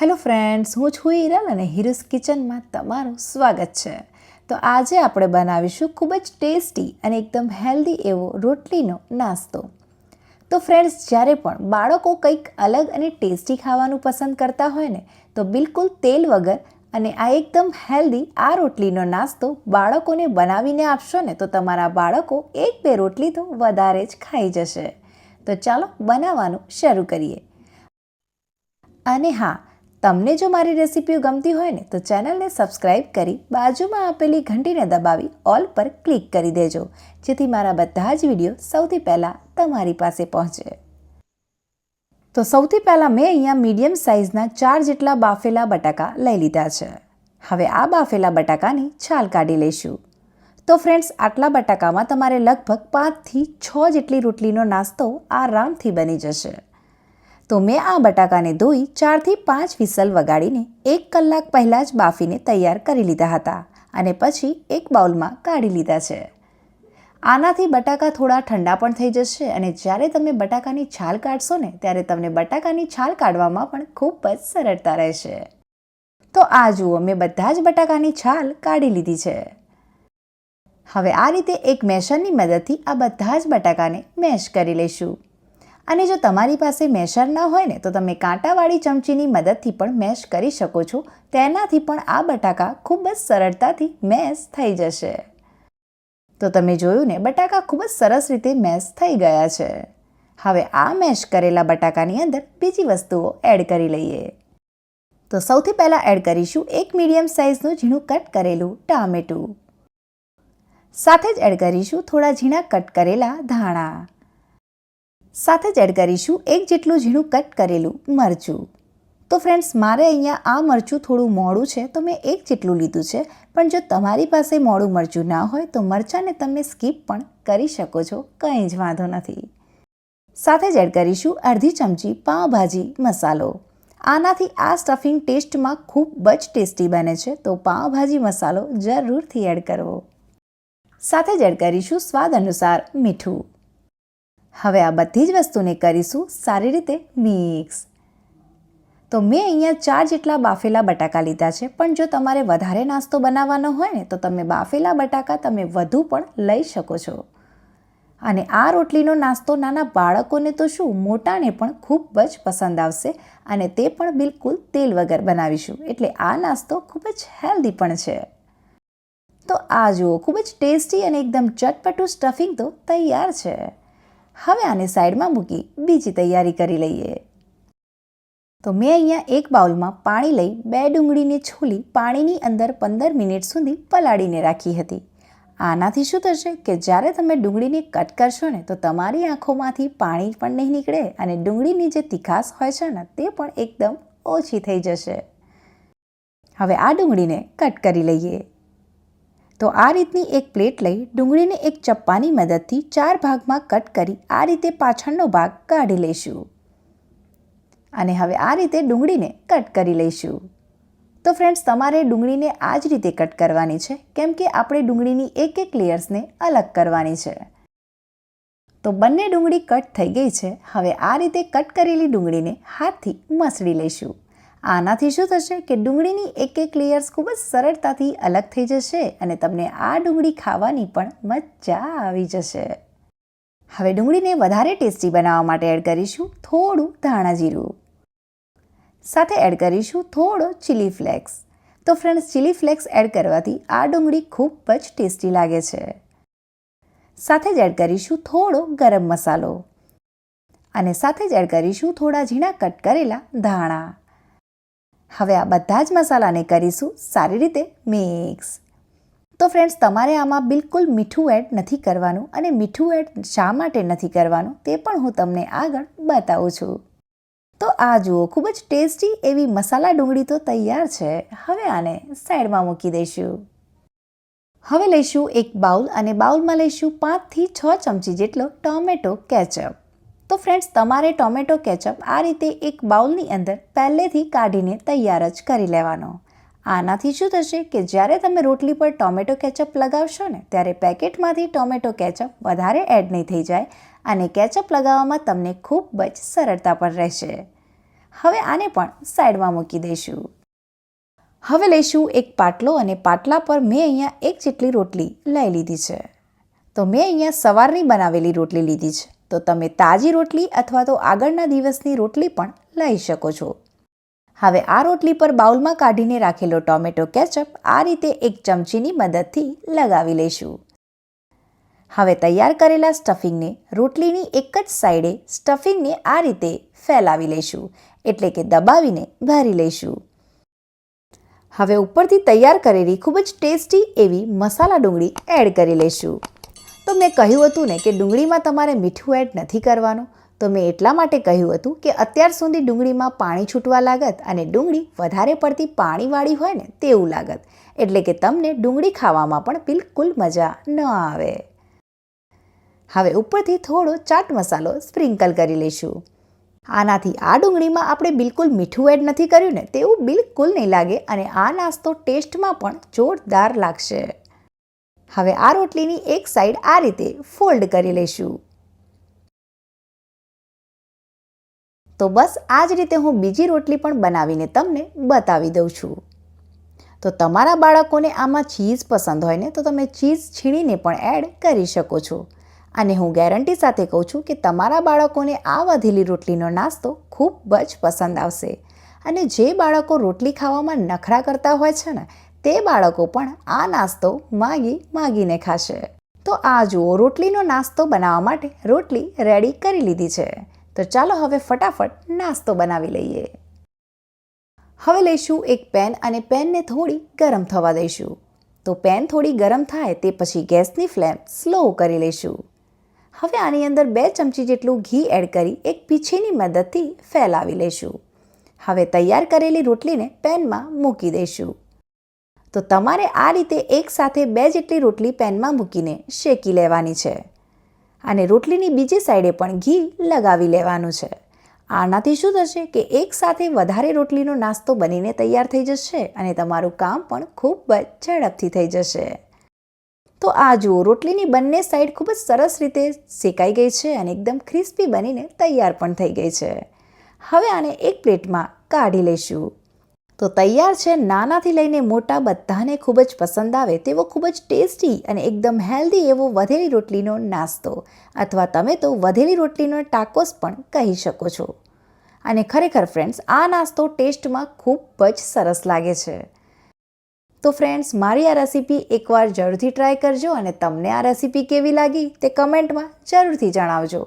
Hello friends, હું છું હિરલ અને હીરોઝ કિચનમાં તમારું સ્વાગત છે. તો આજે આપણે બનાવીશું ખૂબ જ ટેસ્ટી અને એકદમ હેલ્ધી એવો રોટલીનો નાસ્તો. તો ફ્રેન્ડ્સ, જ્યારે પણ બાળકો કંઈક અલગ અને ટેસ્ટી ખાવાનું પસંદ કરતા હોય ને, તો બિલકુલ તેલ વગર અને આ એકદમ હેલ્ધી આ રોટલીનો નાસ્તો બાળકોને બનાવીને આપશો ને, તો તમારા બાળકો એક બે રોટલી તો વધારે જ ખાઈ જશે. તો ચાલો બનાવવાનું શરૂ કરીએ. અને હા તમને જો મારી રેસિપીઓ ગમતી હોય ને, તો ચેનલને સબસ્ક્રાઇબ કરી બાજુમાં આપેલી ઘંટીને દબાવી ઓલ પર ક્લિક કરી દેજો. જેથી મારા બધા જ વીડિયો સૌથી પહેલાં તમારી પાસે પહોંચે. તો સૌથી પહેલાં મેં અહીંયા મીડિયમ સાઇઝના ચાર જેટલા બાફેલા બટાકા લઈ લીધા છે. હવે આ બાફેલા બટાકાની છાલ કાઢી લઈશું. તો ફ્રેન્ડ્સ આટલા બટાકામાં તમારે લગભગ પાંચથી છ જેટલી રોટલીનો નાસ્તો આરામથી બની જશે. તો મેં આ બટાકાને ધોઈ ચારથી પાંચ વિસલ વગાડીને એક કલાક પહેલાં જ બાફીને તૈયાર કરી લીધા હતા અને પછી એક બાઉલમાં કાઢી લીધા છે. આનાથી બટાકા થોડા ઠંડા પણ થઈ જશે અને જ્યારે તમે બટાકાની છાલ કાઢશો ને ત્યારે તમને બટાકાની છાલ કાઢવામાં પણ ખૂબ જ સરળતા રહેશે. તો આ જુઓ, મેં બધા જ બટાકાની છાલ કાઢી લીધી છે. હવે આ રીતે એક મેશરની મદદથી આ બધા જ બટાકાને મેશ કરી લઈશું. અને જો તમારી પાસે મેશર ન હોય ને, તો તમે કાંટાવાળી ચમચીની મદદથી પણ મેશ કરી શકો છો. તેનાથી પણ આ બટાકા ખૂબ જ સરળતાથી મેશ થઈ જશે. તો તમે જોયું ને, બટાકા ખૂબ જ સરસ રીતે મેશ થઈ ગયા છે. હવે આ મેશ કરેલા બટાકાની અંદર બીજી વસ્તુઓ એડ કરી લઈએ. તો સૌથી પહેલાં એડ કરીશું એક મીડિયમ સાઇઝનું ઝીણું કટ કરેલું ટામેટું. સાથે જ એડ કરીશું થોડા ઝીણા કટ કરેલા ધાણા. સાથે જ એડ કરીશું એક જેટલું ઝીણું કટ કરેલું મરચું. તો ફ્રેન્ડ્સ મારે અહીંયા આ મરચું થોડું મોડું છે, તો મેં એક જેટલું લીધું છે. પણ જો તમારી પાસે મોડું મરચું ના હોય, તો મરચાંને તમે સ્કીપ પણ કરી શકો છો, કંઈ જ વાંધો નથી. સાથે જ એડ કરીશું અડધી ચમચી પાઉંભાજી મસાલો. આનાથી આ સ્ટફિંગ ટેસ્ટમાં ખૂબ જ ટેસ્ટી બને છે, તો પાઉંભાજી મસાલો જરૂરથી એડ કરવો. સાથે જ એડ કરીશું સ્વાદ અનુસાર મીઠું. હવે આ બધી જ વસ્તુને કરીશું સારી રીતે મિક્સ. તો મેં અહીંયા ચાર જેટલા બાફેલા બટાકા લીધા છે, પણ જો તમારે વધારે નાસ્તો બનાવવાનો હોય ને, તો તમે બાફેલા બટાકા તમે વધુ પણ લઈ શકો છો. અને આ રોટલીનો નાસ્તો નાના બાળકોને તો શું, મોટાને પણ ખૂબ જ પસંદ આવશે અને તે પણ બિલકુલ તેલ વગર બનાવીશું. એટલે આ નાસ્તો ખૂબ જ હેલ્ધી પણ છે. તો આ જુઓ, ખૂબ જ ટેસ્ટી અને એકદમ ચટપટું સ્ટફિંગ તો તૈયાર છે. હવે આને સાઈડમાં મૂકી બીજી તૈયારી કરી લઈએ. તો મેં અહીંયા એક બાઉલમાં પાણી લઈ બે ડુંગળીને છોલી પાણીની અંદર પંદર મિનિટ સુધી પલાળીને રાખી હતી. આનાથી શું થશે કે જ્યારે તમે ડુંગળીને કટ કરશો ને તો તમારી આંખોમાંથી પાણી પણ નહીં નીકળે અને ડુંગળીની જે તીખાસ હોય છે ને તે પણ એકદમ ઓછી થઈ જશે. હવે આ ડુંગળીને કટ કરી લઈએ. તો આ રીતની એક પ્લેટ લઈ ડુંગળીને એક ચપ્પાની મદદથી ચાર ભાગમાં કટ કરી આ રીતે પાછળનો ભાગ કાઢી લઈશું. અને હવે આ રીતે ડુંગળીને કટ કરી લઈશું. તો ફ્રેન્ડ્સ તમારે ડુંગળીને આ જ રીતે કટ કરવાની છે, કેમ કે આપણે ડુંગળીની એક એક લેયર્સને અલગ કરવાની છે. તો બંને ડુંગળી કટ થઈ ગઈ છે, હવે આ રીતે કટ કરેલી ડુંગળીને હાથથી મસળી લઈશું. આનાથી શું થશે કે ડુંગળીની એક એક લેયર્સ ખૂબ જ સરળતાથી અલગ થઈ જશે અને તમને આ ડુંગળી ખાવાની પણ મજા આવી જશે. હવે ડુંગળીને વધારે ટેસ્ટી બનાવવા માટે એડ કરીશું થોડું ધાણા જીરું. સાથે એડ કરીશું થોડો ચીલી ફ્લેક્સ તો ફ્રેન્ડ્સ ચીલી ફ્લેક્સ એડ કરવાથી આ ડુંગળી ખૂબ જ ટેસ્ટી લાગે છે. સાથે જ એડ કરીશું થોડો ગરમ મસાલો. અને સાથે જ એડ કરીશું થોડા ઝીણા કટ કરેલા ધાણા. હવે આ બધા જ મસાલાને કરીશું સારી રીતે મિક્સ. તો ફ્રેન્ડ્સ તમારે આમાં બિલકુલ મીઠું એડ નથી કરવાનું અને મીઠું એડ શા માટે નથી કરવાનું તે પણ હું તમને આગળ બતાવું છું. તો આ જુઓ, ખૂબ જ ટેસ્ટી એવી મસાલા ડુંગળી તો તૈયાર છે. હવે આને સાઈડમાં મૂકી દઈશું. હવે લઈશું એક બાઉલ અને બાઉલમાં લઈશું પાંચથી છ ચમચી જેટલો ટોમેટો કેચઅપ. તો ફ્રેન્ડ્સ તમારે ટોમેટો કેચઅપ આ રીતે એક બાઉલની અંદર પહેલેથી કાઢીને તૈયાર જ કરી લેવાનો. આનાથી શું થશે કે જ્યારે તમે રોટલી પર ટોમેટો કેચઅપ લગાવશો ને, ત્યારે પેકેટમાંથી ટોમેટો કેચઅપ વધારે એડ નહીં થઈ જાય અને કેચઅપ લગાવવામાં તમને ખૂબ જ સરળતા પણ રહેશે. હવે આને પણ સાઈડમાં મૂકી દઈશું. હવે લઈશું એક પાટલો અને પાટલા પર મેં અહીંયા એક જેટલી રોટલી લઈ લીધી છે. તો મેં અહીંયા સવારની બનાવેલી રોટલી લીધી છે. તો તમે તાજી રોટલી અથવા તો આગળના દિવસની રોટલી પણ લઈ શકો છો. હવે આ રોટલી પર બાઉલમાં કાઢીને રાખેલો ટોમેટો કેચઅપ આ રીતે એક ચમચીની મદદથી લગાવી લઈશું. હવે તૈયાર કરેલા સ્ટફિંગને રોટલીની એક જ સાઈડે સ્ટફિંગને આ રીતે ફેલાવી લઈશું, એટલે કે દબાવીને ભરી લઈશું. હવે ઉપરથી તૈયાર કરેલી ખૂબ જ ટેસ્ટી એવી મસાલા ડુંગળી એડ કરી લઈશું. તો મેં કહ્યું હતું ને કે ડુંગળીમાં તમારે મીઠું એડ નથી કરવાનું. તો મેં એટલા માટે કહ્યું હતું કે અત્યાર સુધી ડુંગળીમાં પાણી છૂટવા લાગત અને ડુંગળી વધારે પડતી પાણીવાળી હોય ને તેવું લાગત. એટલે કે તમને ડુંગળી ખાવામાં પણ બિલકુલ મજા ન આવે. હવે ઉપરથી થોડો ચાટ મસાલો સ્પ્રિંકલ કરી લઈશું. આનાથી આ ડુંગળીમાં આપણે બિલકુલ મીઠું એડ નથી કર્યું ને તેવું બિલકુલ નહીં લાગે અને આ નાસ્તો ટેસ્ટમાં પણ જોરદાર લાગશે. હવે આ રોટલીની એક સાઈડ આ રીતે ફોલ્ડ કરી લઈશું. તો બસ આ જ રીતે હું બીજી રોટલી પણ બનાવીને તમને બતાવી દઉં છું. તો તમારા બાળકોને આમાં ચીઝ પસંદ હોય ને તો તમે ચીઝ છીણીને પણ એડ કરી શકો છો. અને હું ગેરંટી સાથે કહું છું કે તમારા બાળકોને આ વધેલી રોટલીનો નાસ્તો ખૂબ જ પસંદ આવશે. અને જે બાળકો રોટલી ખાવામાં નખરા કરતા હોય છે ને તે બાળકો પણ આ નાસ્તો માગી માગીને ખાશે. તો આ જુઓ, રોટલીનો નાસ્તો બનાવવા માટે રોટલી રેડી કરી લીધી છે. તો ચાલો હવે ફટાફટ નાસ્તો બનાવી લઈએ. હવે લઈશું એક પેન અને પેનને થોડી ગરમ થવા દઈશું. તો પેન થોડી ગરમ થાય તે પછી ગેસની ફ્લેમ સ્લો કરી લઈશું. હવે આની અંદર બે ચમચી જેટલું ઘી એડ કરી એક પીછીની મદદથી ફેલાવી લઈશું. હવે તૈયાર કરેલી રોટલીને પેનમાં મૂકી દઈશું. તો તમારે આ રીતે એકસાથે બે જેટલી રોટલી પેનમાં મૂકીને શેકી લેવાની છે. અને રોટલીની બીજી સાઈડે પણ ઘી લગાવી લેવાનું છે. આનાથી શું થશે કે એકસાથે વધારે રોટલીનો નાસ્તો બનીને તૈયાર થઈ જશે અને તમારું કામ પણ ખૂબ જ ઝડપથી થઈ જશે. તો આ જુઓ, રોટલીની બંને સાઈડ ખૂબ જ સરસ રીતે શેકાઈ ગઈ છે અને એકદમ ક્રિસ્પી બનીને તૈયાર પણ થઈ ગઈ છે. હવે આને એક પ્લેટમાં કાઢી લઈશું. તો તૈયાર છે નાનાથી લઈને મોટા બધાને ખૂબ જ પસંદ આવે તેવો ખૂબ જ ટેસ્ટી અને એકદમ હેલ્ધી એવો વધેલી રોટલીનો નાસ્તો. અથવા તમે તો વધેલી રોટલીનો ટાકોસ પણ કહી શકો છો. અને ખરેખર ફ્રેન્ડ્સ આ નાસ્તો ટેસ્ટમાં ખૂબ જ સરસ લાગે છે. તો ફ્રેન્ડ્સ મારી આ રેસીપી એકવાર જરૂરથી ટ્રાય કરજો અને તમને આ રેસીપી કેવી લાગી તે કમેન્ટમાં જરૂરથી જણાવજો.